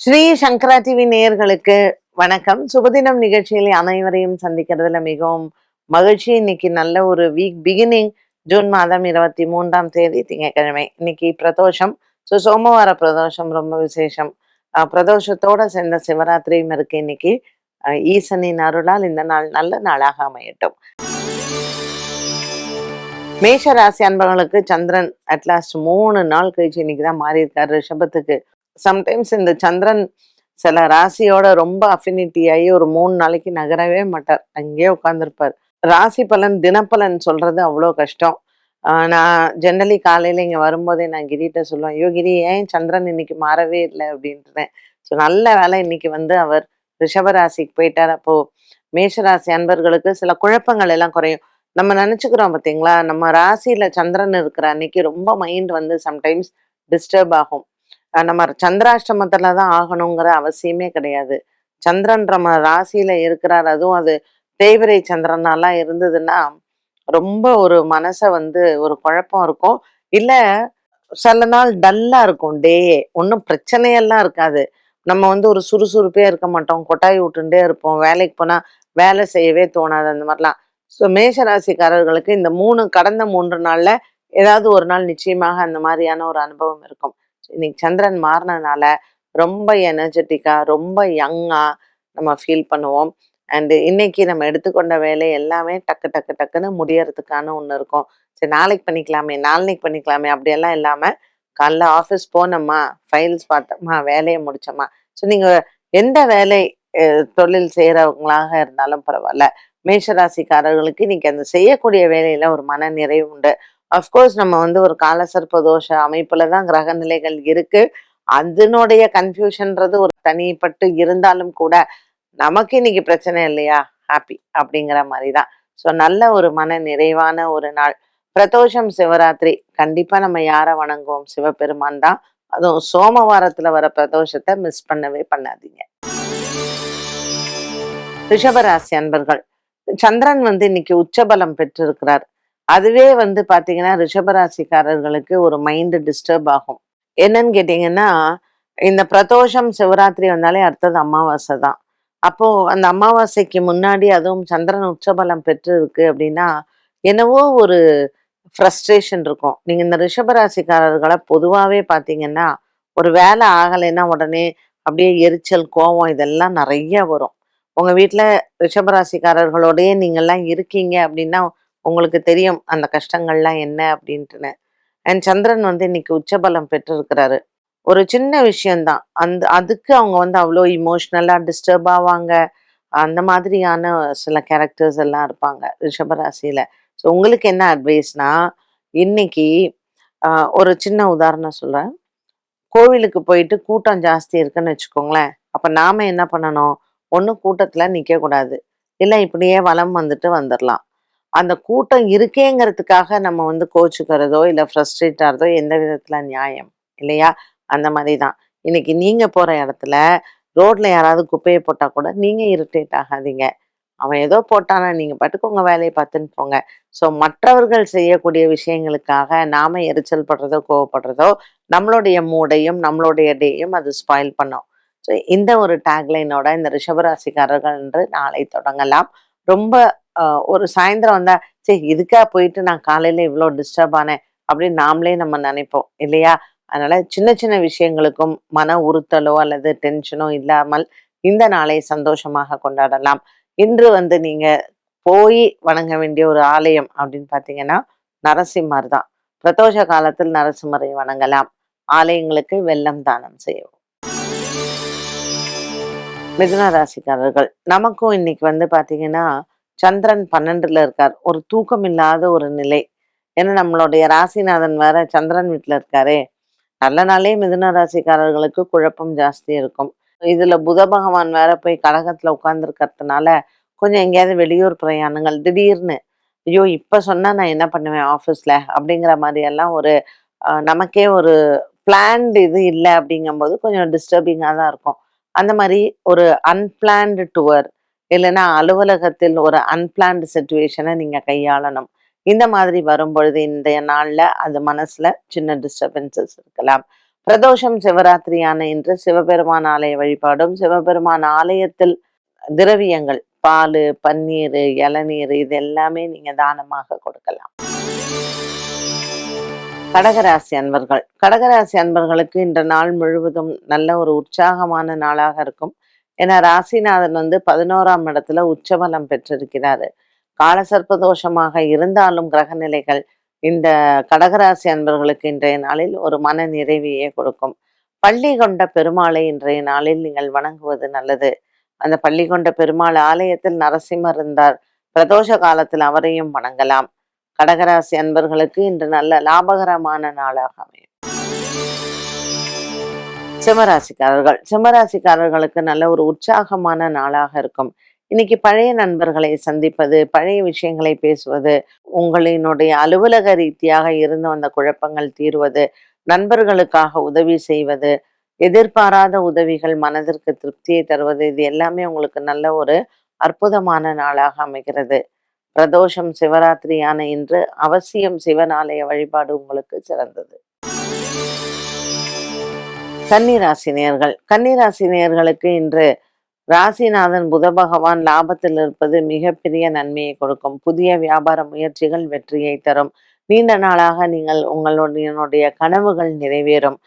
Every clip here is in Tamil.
ஸ்ரீ சங்கரா டிவி நேயர்களுக்கு வணக்கம். சுபதினம் நிகழ்ச்சியில் அனைவரையும் சந்திக்கிறதுல மிகவும் மகிழ்ச்சி. இன்னைக்கு நல்ல ஒரு வீக் பிகினிங் ஜூன் மாதம் இருபத்தி மூன்றாம் தேதி திங்கக்கிழமை இன்னைக்கு பிரதோஷம். ஸோ சோமவார பிரதோஷம் ரொம்ப விசேஷம். அஹ் பிரதோஷத்தோட சேர்ந்த சிவராத்திரியும் இருக்கு இன்னைக்கு. ஈசனின் அருளால் இந்த நாள் நல்ல நாளாக அமையட்டும். மேஷ ராசி அன்பர்களுக்கு சந்திரன் அட்லாஸ்ட் மூணு நாள் கழிச்சு இன்னைக்கு தான் மாறி இருக்காரு ரிஷபத்துக்கு சம்டைம்ஸ் இந்த சந்திரன் சில ராசியோட ரொம்ப அஃபினிட்டி ஆகி ஒரு மூணு நாளைக்கு நகரவே மாட்டார். அங்கேயே உட்காந்துருப்பார் ராசி பலன் தினப்பலன் சொல்றது அவ்வளோ கஷ்டம். நான் ஜென்ரலி காலையில இங்கே வரும்போதே நான் கிரிட்ட சொல்லுவேன் ஐயோ கிரி ஏன் சந்திரன் இன்னைக்கு மாறவே இல்லை? அப்படின்றேன். ஸோ நல்ல வேலை இன்னைக்கு வந்து அவர் ரிஷபராசிக்கு போயிட்டார். அப்போ மேஷராசி அன்பர்களுக்கு சில குழப்பங்கள் எல்லாம் குறையும். நம்ம நினச்சிக்கிறோம் பார்த்தீங்களா நம்ம ராசியில் சந்திரன் இருக்கிற அன்னைக்கு ரொம்ப மைண்ட் வந்து சம்டைம்ஸ் டிஸ்டர்ப் ஆகும். நம்ம சந்திராஷ்டமத்துல தான் ஆகணுங்கிற அவசியமே கிடையாது. சந்திரன் நம்ம ராசியில இருக்கிறார் அதுவும் அது தேய்பிரை சந்திரனாலாம் இருந்ததுன்னா ரொம்ப ஒரு மனசை வந்து ஒரு குழப்பம் இருக்கும். இல்ல சில நாள் டல்லா இருக்கும் டேயே ஒன்றும் பிரச்சனையெல்லாம் இருக்காது. நம்ம வந்து ஒரு சுறுசுறுப்பே இருக்க மாட்டோம். கொட்டாய் விட்டுட்டே இருப்போம். வேலைக்கு போனா வேலை செய்யவே தோணாது அந்த மாதிரிலாம். ஸோ மேஷராசிக்காரர்களுக்கு இந்த மூணு கடந்த மூன்று நாள்ல ஏதாவது ஒரு நாள் நிச்சயமாக அந்த மாதிரியான ஒரு அனுபவம் இருக்கும். இன்னைக்கு சந்திரன் மாறினதுனால ரொம்ப எனர்ஜெட்டிக்கா ரொம்ப யங்கா நம்ம ஃபீல் பண்ணுவோம். அண்ட் இன்னைக்கு நம்ம எடுத்துக்கொண்ட வேலை எல்லாமே டக்கு டக்கு டக்குன்னு முடியறதுக்கான ஒன்று இருக்கும். சரி நாளைக்கு பண்ணிக்கலாமே நாளைக்கு பண்ணிக்கலாமே அப்படியெல்லாம் இல்லாம காலைல ஆஃபீஸ் போனோமா ஃபைல்ஸ் பார்த்தோமா வேலையை முடிச்சோமா. ஸோ நீங்க எந்த வேலை தொழில் செய்கிறவங்களாக இருந்தாலும் பரவாயில்ல. மேஷராசிக்காரர்களுக்கு இன்னைக்கு அந்த செய்யக்கூடிய வேலையில ஒரு மன நிறைவு உண்டு. அஃப்கோர்ஸ் நம்ம வந்து ஒரு காலசர்ப்ப தோஷ அமைப்புல தான் கிரக நிலைகள் இருக்கு. அதனுடைய கன்ஃபியூஷன்றது ஒரு தனிப்பட்டு இருந்தாலும் கூட நமக்கு இன்னைக்கு பிரச்சனை இல்லையா? ஹாப்பி அப்படிங்கிற மாதிரி தான் ஸோ நல்ல ஒரு மன நிறைவான ஒரு நாள். பிரதோஷம் சிவராத்திரி கண்டிப்பா நம்ம யாரை வணங்குவோம்? சிவபெருமான் தான். அதுவும் சோமவாரத்துல வர பிரதோஷத்தை மிஸ் பண்ணவே பண்ணாதீங்க. ரிஷபராசி அன்பர்கள் சந்திரன் வந்து இன்னைக்கு உச்சபலம் பெற்றிருக்கிறார். அதுவே வந்து பார்த்தீங்கன்னா ரிஷபராசிக்காரர்களுக்கு ஒரு மைண்ட் டிஸ்டர்ப் ஆகும். என்னன்னு கேட்டீங்கன்னா இந்த பிரதோஷம் சிவராத்திரி வந்தாலே அடுத்தது அமாவாசை தான். அப்போ அந்த அமாவாசைக்கு முன்னாடி அதுவும் சந்திரன் உச்சபலம் பெற்று இருக்கு அப்படின்னா என்னவோ ஒரு ஃப்ரஸ்ட்ரேஷன் இருக்கும். நீங்க இந்த ரிஷபராசிக்காரர்களை பொதுவாகவே பார்த்தீங்கன்னா ஒரு வேலை ஆகலைன்னா உடனே அப்படியே எரிச்சல் கோவம் இதெல்லாம் நிறைய வரும். உங்க வீட்டில் ரிஷபராசிக்காரர்களோடயே நீங்கள்லாம் இருக்கீங்க அப்படின்னா உங்களுக்கு தெரியும் அந்த கஷ்டங்கள்லாம் என்ன அப்படின்ட்டுன்னு. அண்ட் சந்திரன் வந்து இன்னைக்கு உச்சபலம் பெற்றிருக்கிறாரு. ஒரு சின்ன விஷயம்தான். அந்த அதுக்கு அவங்க வந்து அவ்வளோ இமோஷ்னலாக டிஸ்டர்ப் ஆவாங்க. அந்த மாதிரியான சில கேரக்டர்ஸ் எல்லாம் இருப்பாங்க ரிஷபராசியில். ஸோ உங்களுக்கு என்ன அட்வைஸ்னா இன்னைக்கு ஒரு சின்ன உதாரணம் சொல்கிறேன் கோவிலுக்கு போயிட்டு கூட்டம் ஜாஸ்தி இருக்குன்னு வச்சுக்கோங்களேன். அப்போ நாம என்ன பண்ணணும்? ஒன்றும் கூட்டத்தில் நிற்கக்கூடாது இல்லை இப்படியே வளம் வந்துட்டு வந்துடலாம் அந்த கூட்டம் இருக்கேங்கிறதுக்காக நம்ம வந்து கோச்சுக்கிறதோ இல்லை ஃப்ரஸ்ட்ரேட் ஆகிறதோ எந்த விதத்தில் நியாயம்? இல்லையா? அந்த மாதிரி தான் இன்னைக்கு நீங்கள் போகிற இடத்துல ரோட்ல யாராவது குப்பையை போட்டால் கூட நீங்கள் இரிட்டேட் ஆகாதீங்க. அவன் ஏதோ போட்டானா நீங்கள் பாட்டுக்கு உங்கள் வேலையை பார்த்துன்னு போங்க. ஸோ மற்றவர்கள் செய்யக்கூடிய விஷயங்களுக்காக நாம எரிச்சல் படுறதோ கோவப்படுறதோ நம்மளுடைய மூடையும் நம்மளுடைய டேயும் அது ஸ்பாயில் பண்ணும். ஸோ இந்த ஒரு டேக்லைனோட இந்த ரிஷபராசிக்காரர்கள் என்று நாளை தொடங்கலாம். ரொம்ப ஒரு சாயந்தரம் வந்தா சரி இதுக்காக போயிட்டு நான் காலையில இவ்வளோ டிஸ்டர்ப் ஆனேன் அப்படின்னு நாமளே நம்ம நினைப்போம் இல்லையா? அதனால சின்ன சின்ன விஷயங்களுக்கும் மன உறுத்தலோ அல்லது டென்ஷனோ இல்லாமல் இந்த நாளை சந்தோஷமாக கொண்டாடலாம். இன்று வந்து நீங்க போய் வணங்க வேண்டிய ஒரு ஆலயம் அப்படின்னு பார்த்தீங்கன்னா நரசிம்மர் தான். பிரதோஷ காலத்தில் நரசிம்மரை வணங்கலாம். ஆலயங்களுக்கு வெள்ளம் தானம் செய்யவும் மிதுன ராசிக்காரர்கள் நமக்கும் இன்னைக்கு வந்து பாத்தீங்கன்னா சந்திரன் பன்னெண்டுல இருக்கார். ஒரு தூக்கம் இல்லாத ஒரு நிலை. ஏன்னா நம்மளுடைய ராசிநாதன் வேற சந்திரன் வீட்டுல இருக்காரே. நல்ல நாளே மிதுன ராசிக்காரர்களுக்கு குழப்பம் ஜாஸ்தி இருக்கும். இதுல புத பகவான் வேற போய் கடகத்துல உட்கார்ந்துருக்கிறதுனால கொஞ்சம் எங்கேயாவது வெளியூர் பிரயாணங்கள் திடீர்னு ஐயோ இப்ப சொன்னா நான் என்ன பண்ணுவேன் ஆஃபீஸில்? அப்படிங்கிற மாதிரி எல்லாம் ஒரு நமக்கே ஒரு பிளான்டு இது இல்லை அப்படிங்கும்போது கொஞ்சம் டிஸ்டர்பிங்காக தான் இருக்கும். அந்த மாதிரி ஒரு அன்பிளான்டு டுவர் இல்லைன்னா அலுவலகத்தில் ஒரு அன்பிளான்டு சுச்சுவேஷனை நீங்க கையாளணும். இந்த மாதிரி வரும்பொழுது இந்த நாள்ல அது மனசுல சின்ன டிஸ்டர்பன்சஸ் இருக்கலாம். பிரதோஷம் சிவராத்திரியான இன்று சிவபெருமான் ஆலய வழிபாடும் சிவபெருமான் ஆலயத்தில் திரவியங்கள் பால் பன்னீர் இளநீர் இது எல்லாமே நீங்க தானமாக கொடுக்கலாம். கடகராசி அன்பர்கள். கடகராசி அன்பர்களுக்கு இந்த நாள் முழுவதும் நல்ல ஒரு உற்சாகமான நாளாக இருக்கும். ஏன்னா ராசிநாதன் வந்து பதினோராம் இடத்துல உச்சபலம் பெற்றிருக்கிறாரு. காலசர்ப்ப தோஷமாக இருந்தாலும் கிரகநிலைகள் இந்த கடகராசி அன்பர்களுக்கு இன்றைய நாளில் ஒரு மன நிறைவையே கொடுக்கும். பள்ளி கொண்ட பெருமாளை இன்றைய நாளில் நீங்கள் வணங்குவது நல்லது. அந்த பள்ளி கொண்ட பெருமாள் ஆலயத்தில் நரசிம்மர் இருந்தார். பிரதோஷ காலத்தில் அவரையும் வணங்கலாம். கடகராசி அன்பர்களுக்கு இன்று நல்ல லாபகரமான நாளாக அமையும். சிம்மராசிக்காரர்கள். சிம்மராசிக்காரர்களுக்கு நல்ல ஒரு உற்சாகமான நாளாக இருக்கும். இன்னைக்கு பழைய நண்பர்களை சந்திப்பது பழைய விஷயங்களை பேசுவது உங்களினுடைய அலுவலக ரீதியாக இருந்து வந்த குழப்பங்கள் தீர்வது நண்பர்களுக்காக உதவி செய்வது எதிர்பாராத உதவிகள் மனதிற்கு திருப்தியை தருவது இது எல்லாமே உங்களுக்கு நல்ல ஒரு அற்புதமான நாளாக அமைகிறது. பிரதோஷம் சிவராத்திரியான இன்று அவசியம் சிவன் ஆலய வழிபாடு உங்களுக்கு சிறந்தது. கன்னிராசினியர்கள். கன்னிராசினியர்களுக்கு இன்று ராசிநாதன் புத பகவான் லாபத்தில் இருப்பது மிகப்பெரிய நன்மையை கொடுக்கும். புதிய வியாபார முயற்சிகள் வெற்றியை தரும். நீண்ட நாளாக நீங்கள் உங்களுடைய கனவுகள் நிறைவேறும்.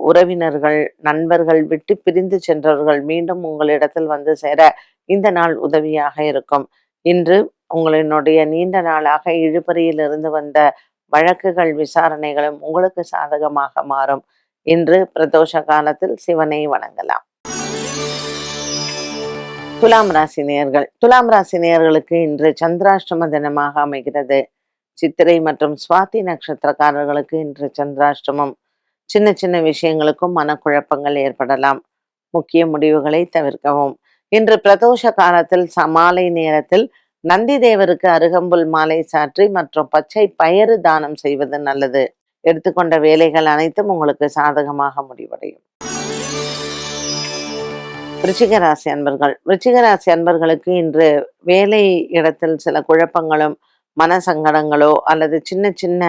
உறவினர்கள் நண்பர்கள் விட்டு பிரிந்து சென்றவர்கள் மீண்டும் உங்களிடத்தில் வந்து சேர இந்த நாள் உதவியாக இருக்கும். இன்று உங்களினுடைய நீண்ட நாளாக இழுபறியில் இருந்து வந்த வழக்குகள் விசாரணைகளும் உங்களுக்கு சாதகமாக மாறும். இன்று பிரதோஷ காலத்தில் சிவனை வணங்கலாம். துலாம் ராசி நேர்கள் துலாம் ராசி நேர்களுக்கு இன்று சந்திராஷ்டம தினமாக அமைகிறது. சித்திரை மற்றும் சுவாதி நட்சத்திரக்காரர்களுக்கு இன்று சந்திராஷ்டமம். சின்ன சின்ன விஷயங்களுக்கும் மனக்குழப்பங்கள் ஏற்படலாம். முக்கிய முடிவுகளை தவிர்க்கவும். இன்று பிரதோஷ காலத்தில் சமாலை நேரத்தில் நந்தி தேவருக்கு அருகம்புல் மாலை சாற்றி மற்றும் பச்சை பயறு தானம் செய்வது நல்லது. எடுத்துக்கொண்ட வேலைகள் அனைத்தும் உங்களுக்கு சாதகமாக முடிவடையும். விருச்சிக ராசி அன்பர்கள். விருச்சிகராசி அன்பர்களுக்கு இன்று வேலை இடத்தில் சில குழப்பங்களும் மன சங்கடங்களோ அல்லது சின்ன சின்ன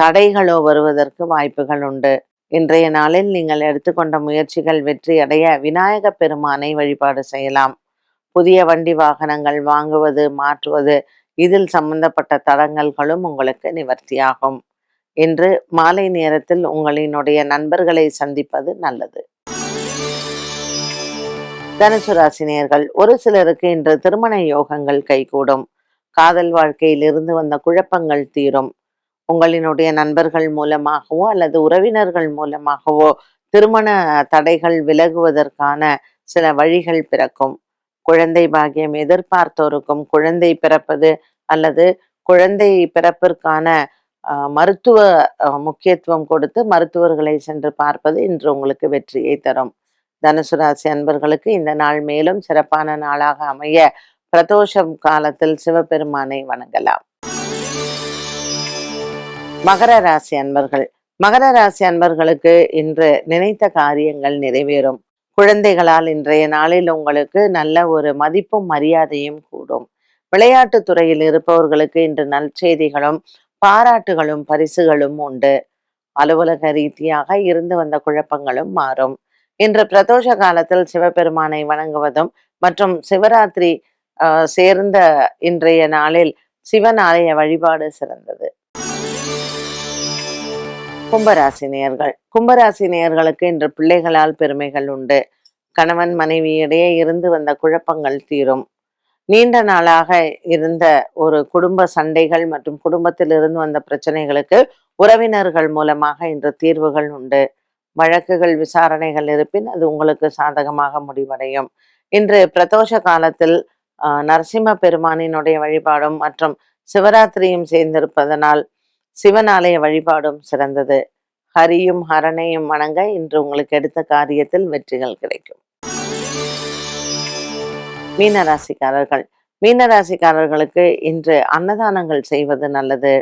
தடைகளோ வருவதற்கு வாய்ப்புகள் உண்டு. இன்றைய நாளில் நீங்கள் எடுத்துக்கொண்ட முயற்சிகள் வெற்றி அடைய விநாயக பெருமானை வழிபாடு செய்யலாம். புதிய வண்டி வாகனங்கள் வாங்குவது மாற்றுவது இதில் சம்பந்தப்பட்ட தடங்கல்களும் உங்களுக்கு நிவர்த்தியாகும். இன்று மாலை நேரத்தில் உங்களினுடைய நண்பர்களை சந்திப்பது நல்லது. தனுசு ராசினியர்கள் ஒரு சிலருக்கு இன்று திருமண யோகங்கள் கைகூடும். காதல் வாழ்க்கையில் இருந்து வந்த குழப்பங்கள் தீரும். உங்களினுடைய நண்பர்கள் மூலமாகவோ அல்லது உறவினர்கள் மூலமாகவோ திருமண தடைகள் விலகுவதற்கான சில வழிகள் பிறக்கும். குழந்தை பாகியம் எதிர்பார்த்தோருக்கும் குழந்தை பிறப்பது அல்லது குழந்தை பிறப்பிற்கான மருத்துவ முக்கியத்துவம் கொடுத்து மருத்துவர்களை சென்று பார்ப்பது இன்று உங்களுக்கு வெற்றியை தரும். தனுசு ராசி அன்பர்களுக்கு இந்த நாள் மேலும் சிறப்பான நாளாக அமைய பிரதோஷம் காலத்தில் சிவபெருமானை வணங்கலாம். மகர ராசி அன்பர்கள். மகர ராசி அன்பர்களுக்கு இன்று நினைத்த காரியங்கள் நிறைவேறும். குழந்தைகளால் இன்றைய நாளில் உங்களுக்கு நல்ல ஒரு மதிப்பும் மரியாதையும் கூடும். விளையாட்டு துறையில் இருப்பவர்களுக்கு இன்று நற்செய்திகளும் பாராட்டுகளும் பரிசுகளும் உண்டு. அலுவலக ரீதியாக இருந்து வந்த குழப்பங்களும் மாறும். இன்று பிரதோஷ காலத்தில் சிவபெருமானை வணங்குவதும் மற்றும் சிவராத்திரி சேர்ந்த இன்றைய நாளில் சிவன் ஆலய வழிபாடு சிறந்தது. கும்பராசி நேர்கள் கும்பராசி நேயர்களுக்கு இன்று பிள்ளைகளால் பெருமைகள் உண்டு. கணவன் மனைவியிடையே இருந்து வந்த குழப்பங்கள் தீரும். நீண்ட நாளாக இருந்த ஒரு குடும்ப சண்டைகள் மற்றும் குடும்பத்தில் இருந்து வந்த பிரச்சனைகளுக்கு உறவினர்கள் மூலமாக இன்று தீர்வுகள் உண்டு. வழக்குகள் விசாரணைகள் இருப்பின் அது உங்களுக்கு சாதகமாக முடிவடையும். இன்று பிரதோஷ காலத்தில் நரசிம்ம பெருமானினுடைய வழிபாடும் மற்றும் சிவராத்திரியும் சேர்ந்திருப்பதனால் சிவனாலய வழிபாடும் சிறந்தது. ஹரியும் ஹரணையும் வணங்க இன்று உங்களுக்கு எடுத்த காரியத்தில் வெற்றிகள் கிடைக்கும். மீனராசிக்காரர்கள். மீனராசிக்காரர்களுக்கு இன்று அன்னதானங்கள் செய்வது நல்லது.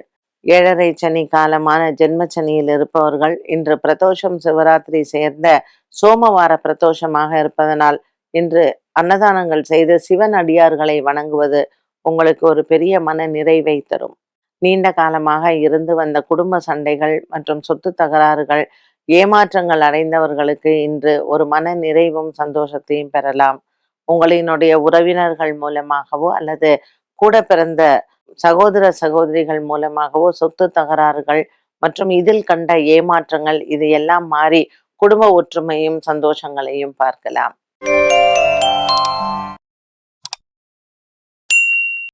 ஏழரை சனி காலமான ஜென்ம சனியில் இருப்பவர்கள் இன்று பிரதோஷம் சிவராத்திரி சேர்ந்த சோமவார பிரதோஷமாக இருப்பதனால் இன்று அன்னதானங்கள் செய்து சிவன் அடியார்களை வணங்குவது உங்களுக்கு ஒரு பெரிய மன நிறைவை தரும். நீண்ட காலமாக இருந்து வந்த குடும்ப சண்டைகள் மற்றும் சொத்து தகராறுகள் ஏமாற்றங்கள் அடைந்தவர்களுக்கு இன்று ஒரு மன நிறைவும் சந்தோஷத்தையும் பெறலாம். உங்களினுடைய உறவினர்கள் மூலமாகவோ அல்லது கூட பிறந்த சகோதர சகோதரிகள் மூலமாகவோ சொத்து தகராறுகள் மற்றும் இதில் கண்ட ஏமாற்றங்கள் இது எல்லாம் மாறி குடும்ப ஒற்றுமையும் சந்தோஷங்களையும் பார்க்கலாம்.